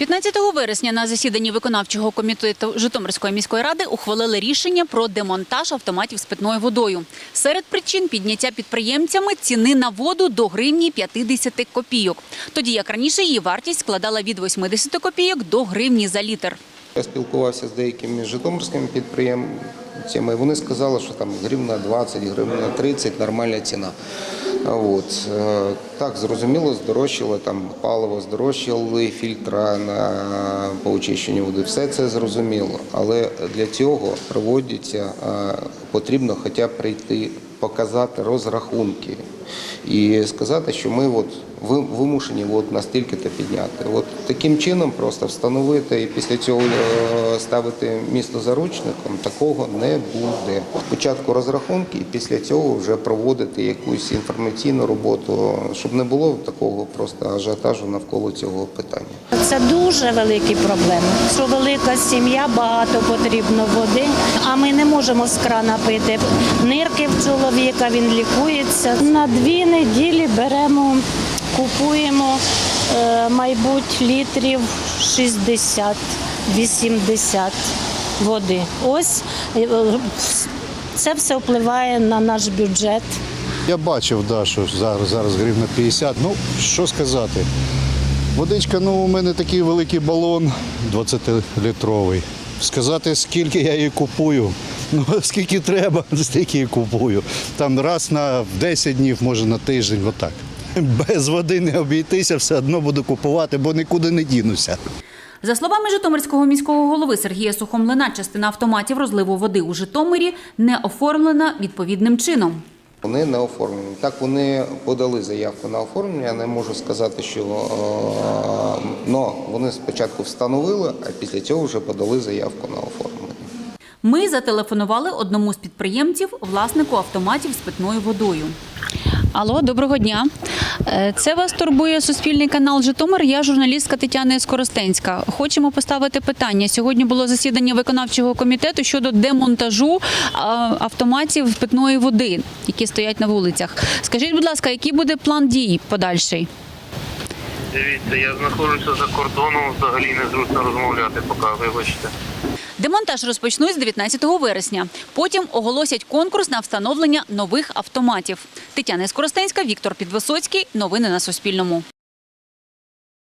15 вересня на засіданні виконавчого комітету Житомирської міської ради ухвалили рішення про демонтаж автоматів з питною водою. Серед причин підняття підприємцями ціни на воду до гривні 50 копійок. Тоді як раніше її вартість складала від 80 копійок до гривні за літр. Я спілкувався з деякими житомирськими підприємцями. Вони сказали, що там гривна 20, гривна 30 нормальна ціна. От. е, Так, зрозуміло, здорожчало там паливо, здорожчали фільтра на по очищенню води. Все це зрозуміло. Але для цього проводяться, е, потрібно хоча б прийти, показати розрахунки і сказати, що ми от ви- вимушені от настільки-то підняти. От таким чином просто встановити і після цього е, ставити місто заручником, такого не буде. Спочатку розрахунки, і після цього вже проводити якусь інформаційну роботу, щоб не було такого просто ажіотажу навколо цього питання. Це дуже великі проблеми. Що велика сім'я, багато потрібно води, а ми не можемо з крана пити. Нирки в чоловіка, він лікується. На дві неділі беремо, купуємо, е, мабуть, літрів 60-80 води. Ось е, це все впливає на наш бюджет. Я бачив, да, що зараз, зараз гривна 50. Ну, що сказати. Водичка, ну, у мене такий великий балон 20-літровий. Сказати, скільки я її купую. Ну, скільки треба, стільки і купую. Там раз на 10 днів, може на тиждень, отак. Без води не обійтися, все одно буду купувати, бо нікуди не дінуся. За словами Житомирського міського голови Сергія Сухомлина, частина автоматів розливу води у Житомирі не оформлена відповідним чином. Вони не оформлені. Так вони подали заявку на оформлення. Я не можу сказати, що е, но вони спочатку встановили, а після цього вже подали заявку на оформлення. Ми зателефонували одному з підприємців, власнику автоматів з питною водою. Алло, доброго дня. Е, Це вас турбує Суспільний канал Житомир. Я журналістка Тетяна Скоростенська. Хочемо поставити питання. Сьогодні було засідання виконавчого комітету щодо демонтажу автоматів питної води, які стоять на вулицях. Скажіть, будь ласка, який буде план дій подальший? Дивіться, я знаходжуся за кордоном, взагалі незручно розмовляти, поки вибачте. Демонтаж розпочнуть з 19 вересня. Потім оголосять конкурс на встановлення нових автоматів. Тетяна Скоростенська, Віктор Підвисоцький. Новини на Суспільному.